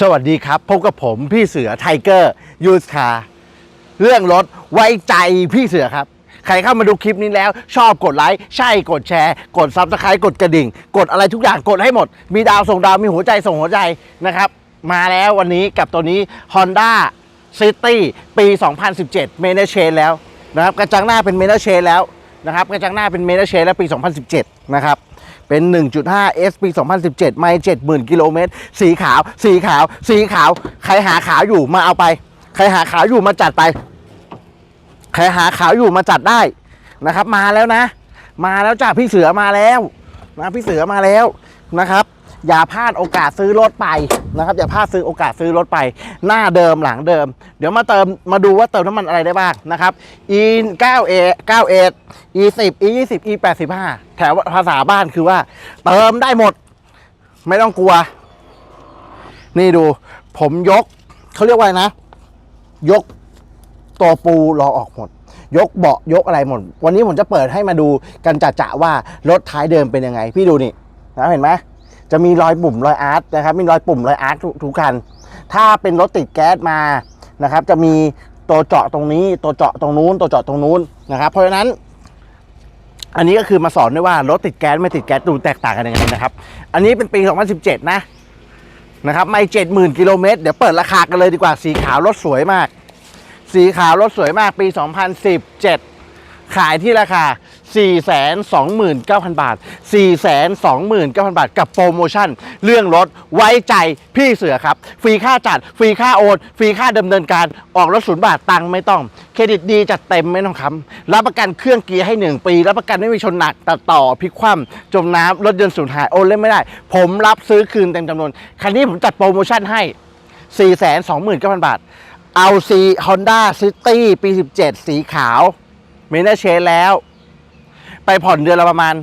สวัสดีครับ พบกับผมพี่เสือไทเกอร์ยูสคาเรื่องรถไว้ใจพี่เสือครับ ใครเข้ามาดูคลิปนี้แล้ว ชอบกดไลค์ใช่กดแชร์ กดซับสไครต์กดกระดิ่ง กดอะไรทุกอย่างกดให้หมด มีดาวส่งดาวมีหัวใจส่งหัวใจนะครับ มาแล้ววันนี้กับตัวนี้ Honda City ปี 2017เมเนเชนแล้วนะครับกระจังหน้าเป็นเมเนเชนแล้วนะครับกระจังหน้าเป็นเมเนเชนแล้วปี 2017 นะครับ เป็น 1.5 S ปี 2017 ไม่ 70,000 กิโลเมตร สีขาว สีขาว สีขาว ใครหาขาวอยู่มาเอาไป ใครหาขาวอยู่มาจัดไป ใครหาขาวอยู่มาจัดได้นะครับ มาแล้วนะ มาแล้วจ้าพี่เสือมาแล้วนะพี่เสือมาแล้วนะครับ อย่าพลาดโอกาสซื้อรถไปนะครับ อย่าพลาดซื้อโอกาสซื้อรถไป หน้าเดิมหลังเดิม เดี๋ยวมาเติมมาดูว่าเติมน้ำมันอะไรได้บ้างนะครับ e 9 a 9 a e 10 e 20 e 85แถวภาษาบ้านคือว่า เติมได้หมด ไม่ต้องกลัว นี่ดู ผมยกเขาเรียกว่านะ ยกตัวปูรอออกหมดยกเบาะยกอะไรหมด วันนี้ผมจะเปิดให้มาดูกันจะว่ารถท้ายเดิมเป็นยังไง พี่ดูนี่นะเห็นไหม จะมีรอยปุ่มรอยอาร์ตนะครับ มีรอยปุ่มรอยอาร์ตทุกคัน ถ้าเป็นรถติดแก๊สมานะครับ จะมีตัวเจาะตรงนี้ ตัวเจาะตรงนู้น ตัวเจาะตรงนู้นนะครับ เพราะฉะนั้น อันนี้ก็คือมาสอนด้วยว่ารถติดแก๊สไม่ติดแก๊สดูแตกต่างกันยังไงนะครับ อันนี้เป็นปี 2017 นะนะครับไม่70,000กิโลเมตรเดี๋ยวเปิดราคากันเลยดีกว่าสีขาวรถสวยมาก สีขาวรถสวยมากปี 2017 ขายที่ราคา 429,000 บาท 429,000 บาท กับโปรโมชั่น เรื่องรถไว้ใจพี่เสือครับ ฟรีค่าจัด ฟรีค่าโอน ฟรีค่าดำเนินการออกรถศูนย์บาทตังค์ไม่ต้อง เครดิตดีจัดเต็มไม่ต้องคำรับประกันเครื่องเกียร์ให้ 1 ปี รับประกันไม่มีชนหนักตัดต่อพลิกคว่ำจมน้ำรถยนต์สูญหายโอนเล่นไม่ได้ ผมรับซื้อคืนเต็มจำนวน คันนี้ผมจัดโปรโมชั่นให้ 429,000 บาท เอาซีฮอนด้าซิตี้ปี 17 สีขาวเมเนเชแล้ว ไปผ่อนเดือนละประมาณ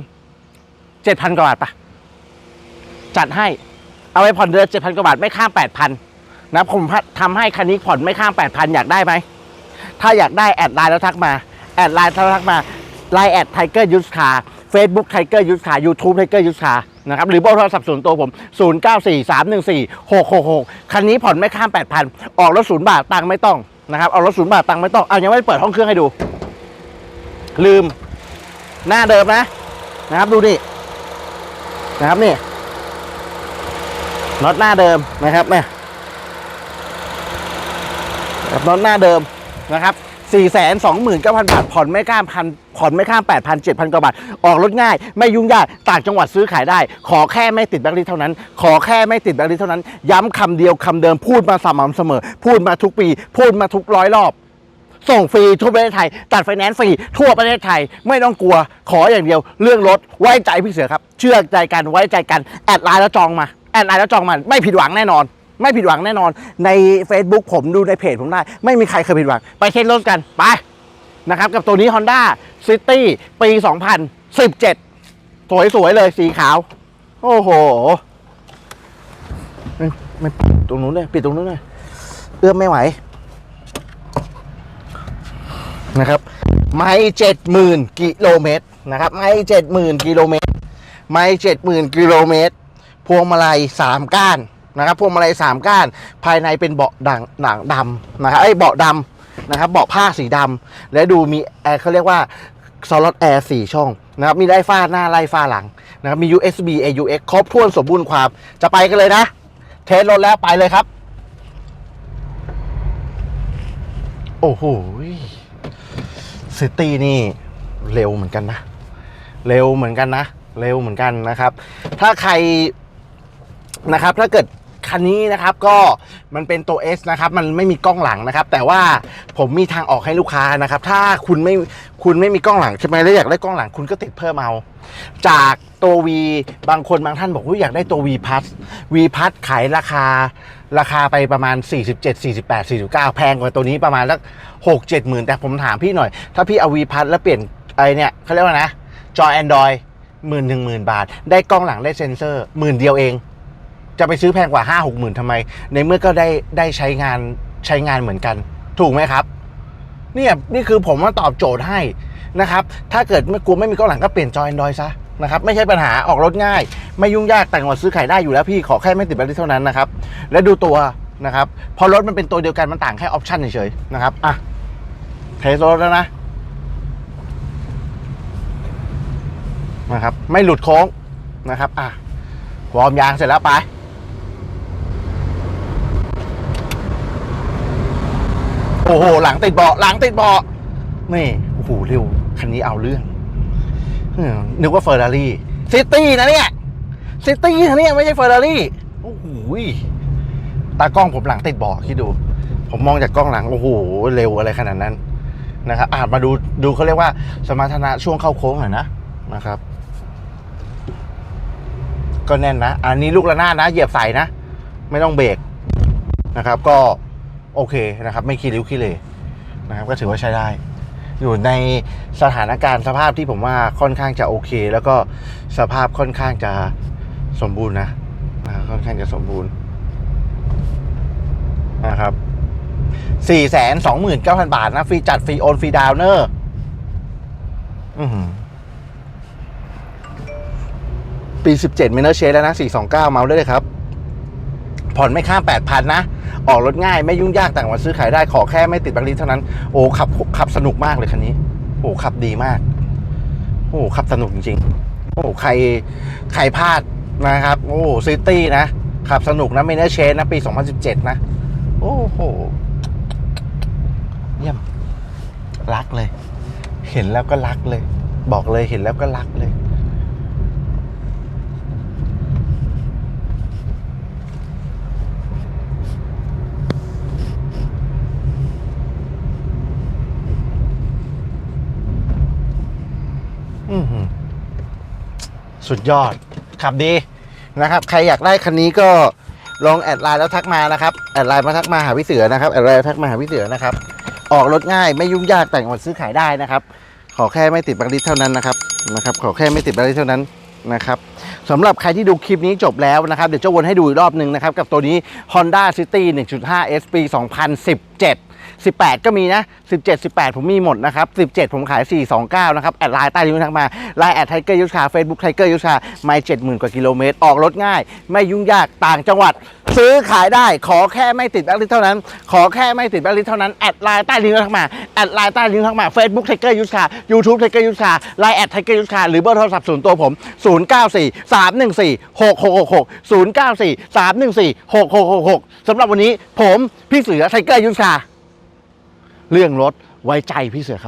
7,000กว่าบาทปะจัดให้ เอาไปผ่อนเดือน7,000กว่าบาทไม่ข้าม8,000นนะผมทำให้คันนี้ผ่อนไม่ข้าม8,000อยากได้ไหม ถ้าอยากได้แอดไลน์แล้วทักมา แอดไลน์แล้วทักมาไลน์แอดไทเกอร์ยูสคาเฟซบุ๊กไทเกอร์ยูสคายูทูบไทเกอร์ยูสคานะครับหรือเบอร์โทรศัพท์ส่วนตัวผม 0 9 4 3 1 4 6 6 6คันนี้ผ่อนไม่ข้าม 8,000 ออกรถศูนย์บาทตังค์ไม่ต้องนะครับเอารถศูนย์บาทตังค์ไม่ต้อง เอายังไม่เปิดห้องเครื่องให้ดู ลืม หน้าเดิมนะนะครับดูนี่นะครับนี่น็อตหน้าเดิมนะครับเนี่ยรับน็อตหน้าเดิมนะครับ4 2 9 0 0 0 บาท ผ่อนไม่ข้ามพันผ่อนไม่ข้าม 8,000 7,000 กว่าบาท ออกรถง่าย ไม่ยุ่งยาก ต่างจังหวัดซื้อขายได้ ขอแค่ไม่ติดแบงค์ลิสเท่านั้น ขอแค่ไม่ติดแบงค์ลิสเท่านั้น ย้ำคำเดียวคำเดิม พูดมาสม่ำเสมอ พูดมาทุกปี พูดมาทุกร้อยรอบ ส่งฟรีทั่วประเทศไทย ตัดไฟแนนซ์ฟรีทั่วประเทศไทย ไม่ต้องกลัวขออย่างเดียว เรื่องรถไว้ใจพี่เสือครับ เชื่อใจกันไว้ใจกัน แอดไลน์แล้วจองมา แอดไลน์แล้วจองมา ไม่ผิดหวังแน่นอน ไม่ผิดหวังแน่นอน ใน Facebook ผมดูในเพจผมได้ ไม่มีใครเคยผิดหวัง ไปเช็ครถกันไปนะครับกับตัวนี้ Honda City ปี 2017 สวยๆเลยสีขาว โอ้โหไม่ไม่ปิดตรงนู้นเลยปิดตรงนู้นเลยเอื้อมไม่ไหว นะครับไม่เจ็ดหมื่นกิโลเมตรนะครับไม่เจ็ดหมื่นกิโลเมตรไม่เจ็ดหมื่นกิโลเมตร พวงมาลัยสามก้านนะครับพวงมาลัยสามก้าน ภายในเป็นเบาะดังหนังดำนะครับไอ้เบาะดำนะครับเบาะผ้าสีดำและดูมีแอร์เขาเรียกว่าสล็อตแอร์สี่ช่องนะครับมีไล่ฟ้าหน้าไล่ฟ้าหลังนะครับมี USB AUX ครบถ้วนสมบูรณ์ความ จะไปกันเลยนะ เทสรถแล้วไปเลยครับ โอ้โห ซิตี้นี่เร็วเหมือนกันนะ เร็วเหมือนกันนะ เร็วเหมือนกันนะครับ ถ้าใครนะครับ ถ้าเกิดคันนี้นะครับก็มันเป็นตัว S นะครับมันไม่มีกล้องหลังนะครับ แต่ว่าผมมีทางออกให้ลูกค้านะครับ ถ้าคุณไม่คุณไม่มีกล้องหลังใช่ไหมแล้วอยากได้กล้องหลังคุณก็ติดเพิ่มเอาจาก ตัว V บางคนบางท่านบอกว่าอยากได้ตัว V Plus V Plus ขายราคาราคาไปประมาณ 47 48 49 แพงกว่าตัวนี้ประมาณสัก6 7หมื่นแต่ผมถามพี่หน่อย ถ้าพี่เอา V Plus แล้วเปลี่ยนไอเนี่ยเขาเรียกว่านะ จอ Android หมื่นหนึ่งหมื่นบาท ได้กล้องหลังได้เซ็นเซอร์หมื่นเดียวเอง จะไปซื้อแพงกว่า 5 6หมื่นทำไม ในเมื่อก็ได้ได้ใช้งานใช้งานเหมือนกัน ถูกไหมครับเนี่ยนี่คือผมมาตอบโจทย์ให้นะครับ ถ้าเกิดไม่กลัวไม่มีกล้องหลังก็เปลี่ยนจอ Android ซะ นะครับไม่ใช่ปัญหาออกรถง่าย ไม่ยุ่งยากแต่งวันซื้อขายได้อยู่แล้วพี่ขอแค่ไม่ติดแบตเตอรี่เท่านั้นนะครับและดูตัวนะครับพอรถมันเป็นตัวเดียวกันมันต่างแค่ออปชั่นเฉยๆนะครับอะเทสรถแล้วนะนะครับไม่หลุดโค้งนะครับอะวอร์มยางเสร็จแล้วไปโอ้โหหลังติดเบาะหลังติดเบาะนี่โอ้โหเร็วคันนี้เอาเรื่อง นึกว่าเฟอร์รารี่ซิตี้นะเนี่ยซิตี้นะเนี่ยไม่ใช่เฟอร์รารี่โอ้โหตากล้องผมหลังติดบาะคิดดู ผมมองจากกล้องหลัง โอ้โห เร็วอะไรขนาดนั้นนะครับอาจมาดูดูเขาเรียกว่าสมรรถนะช่วงเข้าโค้งหน่อยนะนะครับ ก็แน่นนะ อันนี้ลูกระนาดนะ เหยียบใส่นะ ไม่ต้องเบรกนะครับ ก็โอเคนะครับ ไม่ขี้ริ้วขี้เลนะครับ ก็ถือว่าใช้ได้ อยู่ในสถานการณ์สภาพที่ผมว่าค่อนข้างจะโอเค แล้วก็สภาพค่อนข้างจะสมบูรณ์นะนะค่อนข้างจะสมบูรณ์นะครับสี่แสนสองหมื่นเก้าพันบาทนะฟรีจัดฟรีโอนฟรีดาวน์เนอร์อือปีสิบเจ็ดมิเนอร์เชแล้วนะสี่สองเก้าเมาได้เลยครับ ผ่อนไม่ข้ามแปดพันนะ ออกรถง่ายไม่ยุ่งยากต่างวันซื้อขายได้ขอแค่ไม่ติดบังลีเท่านั้น โอ้ขับขับสนุกมากเลยคันนี้ โอ้ขับดีมาก โอ้ขับสนุกจริงๆ โอ้ใครใครพลาดนะครับ โอ้ซิตี้นะขับสนุกนะไม่เนอร์เชนนะปี 2017 นะ โอ้โหเยี่ยมรักเลย เห็นแล้วก็รักเลย บอกเลยเห็นแล้วก็รักเลย สุดยอด ขับดีนะครับ ใครอยากได้คันนี้ก็ลองแอดไลน์แล้วทักมานะครับ แอดไลน์มาทักมาหาพี่เสือนะครับ แอดไลน์ทักมาหาพี่เสือนะครับ ออกรถง่ายไม่ยุ่งยากแต่งวันซื้อขายได้นะครับ ขอแค่ไม่ติดบังลิตเท่านั้นนะครับ นะครับ ขอแค่ไม่ติดบังลิตเท่านั้นนะครับสำหรับใครที่ดูคลิปนี้จบแล้วนะครับ เดี๋ยวจะวนให้ดูอีกรอบหนึ่งนะครับ กับตัวนี้ Honda City 1.5 S ปี2017 18 ก็มีนะ 17 18 ผมมีหมดนะครับ 17 ผมขาย 429 นะครับ แอดไลน์ใต้ลิงก์ทักมาไลน์แอดไทเกอร์ยุทธาเฟซบุ๊กไทเกอร์ยุทธาไม่70,000กว่ากิโลเมตร ออกรถง่าย ไม่ยุ่งยากต่างจังหวัด ซื้อขายได้ขอแค่ไม่ติดแบล็คลิสเท่านั้น ขอแค่ไม่ติดแบล็คลิสเท่านั้น แอดไลน์ใต้ลิงก์ทักมาแอดไลน์ใต้ลิงก์ทักมาเฟซบุ๊กไทเกอร์ยุทธายูทูบไทเกอร์ยุทธาไลน์แอดไทเกอร์ยุทธาหรือเบอร์โทรศัพท์ส่วนตัวผม 094 314 6666 094 314 6666สำหรับวันนี้ผมพี่เสือไทเกอร์ยุทธา เรื่องรถไว้ใจพี่เสือครับ